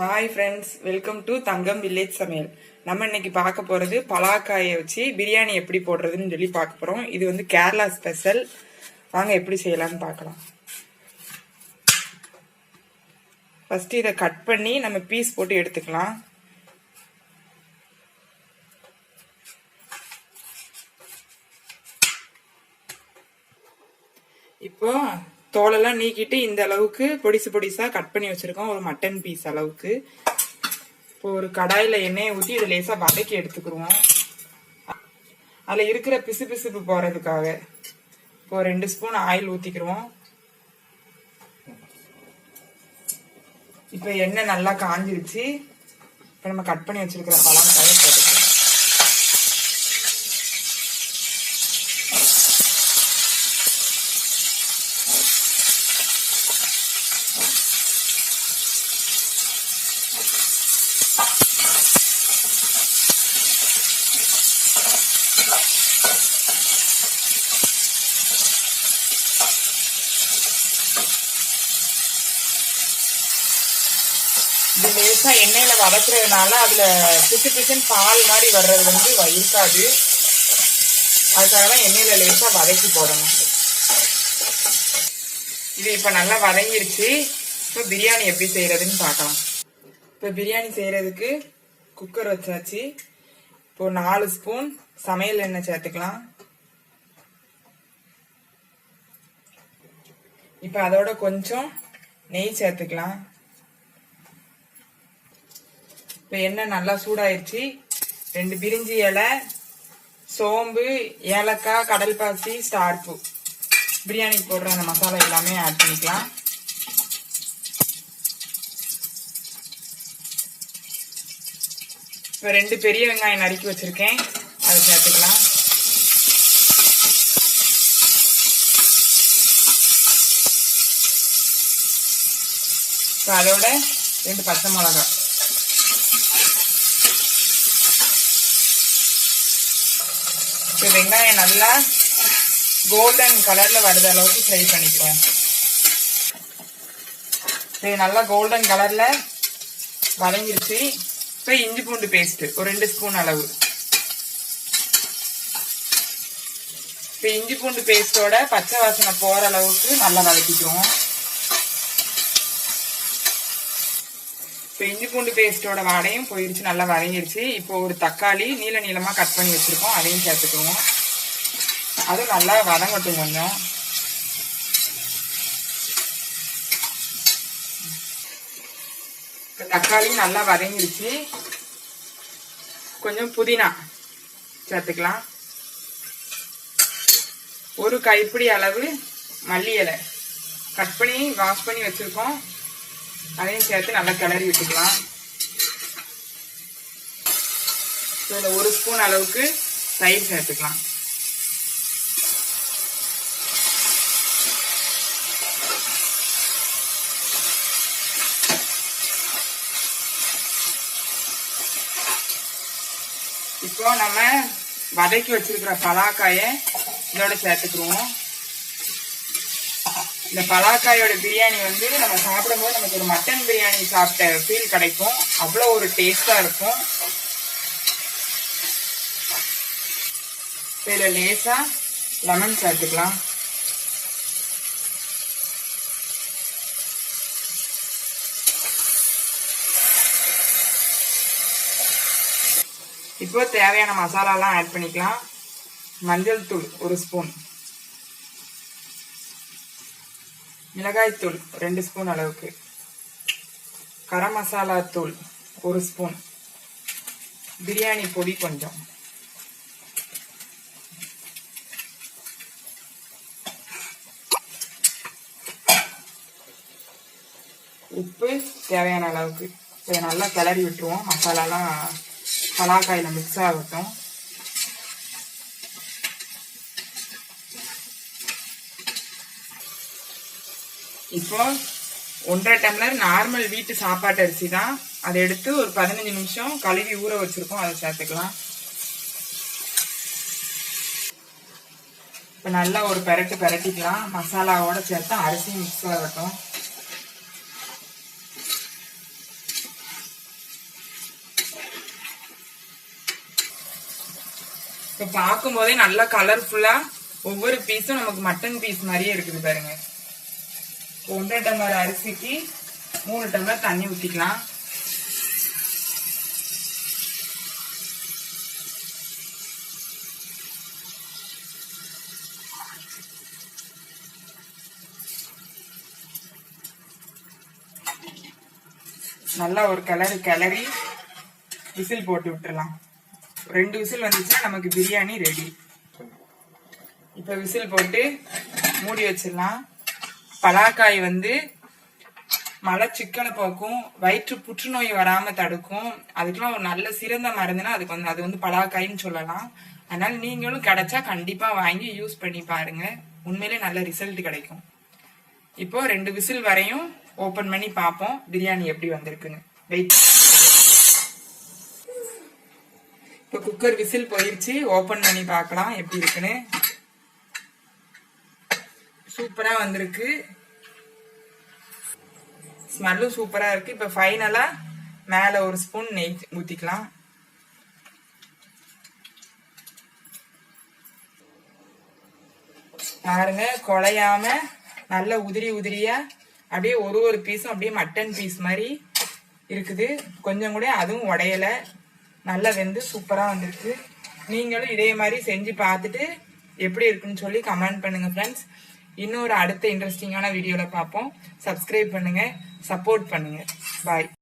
Hi friends welcome to Thangam village சமையல் நம்ம இன்னைக்கு பார்க்க போகிறது பலாக்காயை வச்சு பிரியாணி எப்படி போடுறதுன்னு சொல்லி பார்க்க போகிறோம் இது வந்து கேரளா ஸ்பெஷல். வாங்க எப்படி செய்யலாம்னு பார்க்கலாம். ஃபஸ்ட்டு இதை கட் பண்ணி நம்ம பீஸ் போட்டு எடுத்துக்கலாம். இப்போ தோலெல்லாம் நீக்கிட்டு இந்த அளவுக்கு பொடிசு பொடிசா கட் பண்ணி வச்சிருக்கோம். ஒரு மட்டன் பீஸ் அளவுக்கு. இப்போ ஒரு கடாயில எண்ணெயை ஊற்றி இதை லேசா வதக்கி எடுத்துக்கிருவோம். அதுல இருக்கிற பிசு பிசுப்பு போறதுக்காக இப்போ ரெண்டு ஸ்பூன் ஆயில் ஊத்திக்கிருவோம். இப்போ எண்ணெய் நல்லா காஞ்சிருச்சு. இப்போ நம்ம கட் பண்ணி வச்சிருக்கிற பழம் பெருசாக எண்ணெயில் எண்ணெயில வதக்குறதுனால பிசு பிசுன்னு பால் மாதிரி வர்றது வந்து இருக்காது அதுக்காக தான் எண்ணெயில் லேசாக வதக்கி போடணும். இது இப்போ நல்லா வதங்கிருச்சு. இப்போ பிரியாணி எப்படி செய்கிறதுன்னு பார்க்கலாம். இப்போ பிரியாணி செய்கிறதுக்கு குக்கர் வச்சாச்சு. இப்போ நாலு ஸ்பூன் சமையல் எண்ணெய் சேர்த்துக்கலாம். இப்போ அதோட கொஞ்சம் நெய் சேர்த்துக்கலாம். இப்போ எண்ணெய் நல்லா சூடாயிருச்சு. ரெண்டு பிரிஞ்சி இலை சோம்பு ஏலக்காய் கடல் பாசி ஸ்டார்ப்பு பிரியாணிக்கு போடுற அந்த மசாலா எல்லாமே ஆட் பண்ணிக்கலாம். இப்போ ரெண்டு பெரிய வெங்காயம் நறுக்கி வச்சிருக்கேன். அதை சேர்த்துக்கலாம். இப்போ அதோட ரெண்டு பச்சை மிளகாய். இப்போ வெங்காயம் நல்லா கோல்டன் கலர்ல வருது அளவுக்கு ஃப்ரை பண்ணிக்குவோம் இது நல்லா கோல்டன் கலர்ல வதங்கிருச்சு. இப்போ இஞ்சி பூண்டு பேஸ்ட் ஒரு ரெண்டு ஸ்பூன் அளவு. இப்போ இஞ்சி பூண்டு பேஸ்டோட பச்சை வாசனை போற அளவுக்கு நல்லா வதக்கிக்குவோம் இப்போ இஞ்சி பூண்டு பேஸ்டோட வாடையும் போயிடுச்சு நல்லா வதங்கிடுச்சு இப்போ ஒரு தக்காளி நீள நீளமாக கட் பண்ணி வச்சுருக்கோம். அதையும் சேர்த்துக்குவோம். அதுவும் நல்லா வதங்கட்டும் கொஞ்சம். தக்காளி நல்லா வதங்கிடுச்சு கொஞ்சம் புதினா சேர்த்துக்கலாம். ஒரு கைப்பிடி அளவு மல்லி இலை கட் பண்ணி வாஷ் பண்ணி வச்சுருக்கோம். அதையும் சேர்த்து நல்லா கிளறி விட்டுக்கலாம். இதில் ஒரு ஸ்பூன் அளவுக்கு தயிர் சேர்த்துக்கலாம். இப்போ நம்ம வதக்கி வச்சிருக்கிற பலாக்காயை இதோட சேர்த்துக்குருவோம். இந்த பலாக்காயோட பிரியாணி வந்து நம்ம சாப்பிடும்போது நமக்கு ஒரு மட்டன் பிரியாணி சாப்பிட்ட ஃபீல் கிடைக்கும். அவ்வளோ ஒரு டேஸ்ட்டாக இருக்கும். இதில் லேசாக லெமன் சேர்த்துக்கலாம். இப்போ தேவையான மசாலாலாம் ஆட் பண்ணிக்கலாம். மஞ்சள் தூள் ஒரு ஸ்பூன் மிளகாய்த்தூள் ரெண்டு ஸ்பூன் அளவுக்கு. கரம் மசாலா தூள் ஒரு ஸ்பூன். பிரியாணி பொடி கொஞ்சம். உப்பு தேவையான அளவுக்கு. இதை நல்லா கிளறி விட்டுருவோம். மசாலாலாம் பலாக்காயில் மிக்ஸ் ஆகட்டும். இப்போ ஒன்றரை டம்ளர் நார்மல் வீட்டு சாப்பாட்டு அரிசி தான். அதை எடுத்து ஒரு பதினஞ்சு நிமிஷம் கழுவி ஊற வச்சுருக்கோம். அதை சேர்த்துக்கலாம். இப்போ நல்லா ஒரு பெரட்டு பெரட்டிக்கலாம். மசாலாவோடு சேர்த்து அரிசி மிக்ஸ் ஆகட்டும் இப்போ பார்க்கும்போதே நல்லா கலர்ஃபுல்லாக ஒவ்வொரு பீஸும் நமக்கு மட்டன் பீஸ் மாதிரியே இருக்குது பாருங்கள் ஒன்றரை டம்ளர் அரிசிக்கு மூணு டம்ளர் தண்ணி ஊத்திக்கலாம். நல்லா ஒரு கிளறு கிளறி விசில் போட்டு விட்டுறலாம். ரெண்டு விசில் வந்துச்சுன்னா நமக்கு பிரியாணி ரெடி இப்போ விசில் போட்டு மூடி வச்சிடலாம். பலாக்காய் வந்து மலை சிக்கனை போக்கும் வயிற்று புற்றுநோய் வராம தடுக்கும். அதுக்கெல்லாம் ஒரு நல்ல சிறந்த மருந்துனா அதுக்கு வந்து அது வந்து பலாக்காய்ன்னு சொல்லலாம். அதனால நீங்களும் கிடைச்சா கண்டிப்பா வாங்கி யூஸ் பண்ணி பாருங்க. உண்மையிலே நல்ல ரிசல்ட் கிடைக்கும். இப்போ ரெண்டு விசில் வரையும் ஓபன் பண்ணி பார்ப்போம். பிரியாணி எப்படி வந்திருக்குன்னு. வெயிட் இப்போ குக்கர் விசில் போயிடுச்சு ஓபன் பண்ணி பார்க்கலாம் எப்படி இருக்குன்னு. சூப்பரா வந்திருக்கு. ஸ்மெல்லும் சூப்பரா இருக்கு. இப்ப ஃபைனலா மேல ஒரு ஸ்பூன் நெய் ஊத்திக்கலாம். பாருங்க குழையாம நல்ல உதிரி உதிரியா அப்படியே ஒரு ஒரு பீஸும் அப்படியே மட்டன் பீஸ் மாதிரி இருக்குது. கொஞ்சம் கூட அதுவும் உடையல. நல்லா வெந்து சூப்பரா வந்திருக்கு. நீங்களும் இதே மாதிரி செஞ்சு பார்த்துட்டு எப்படி இருக்குன்னு சொல்லி கமெண்ட் பண்ணுங்க ஃப்ரெண்ட்ஸ் இன்னொரு அடுத்த இன்ட்ரெஸ்டிங்கான வீடியோவில் பார்ப்போம். சப்ஸ்கிரைப் பண்ணுங்கள் சப்போர்ட் பண்ணுங்கள் பாய்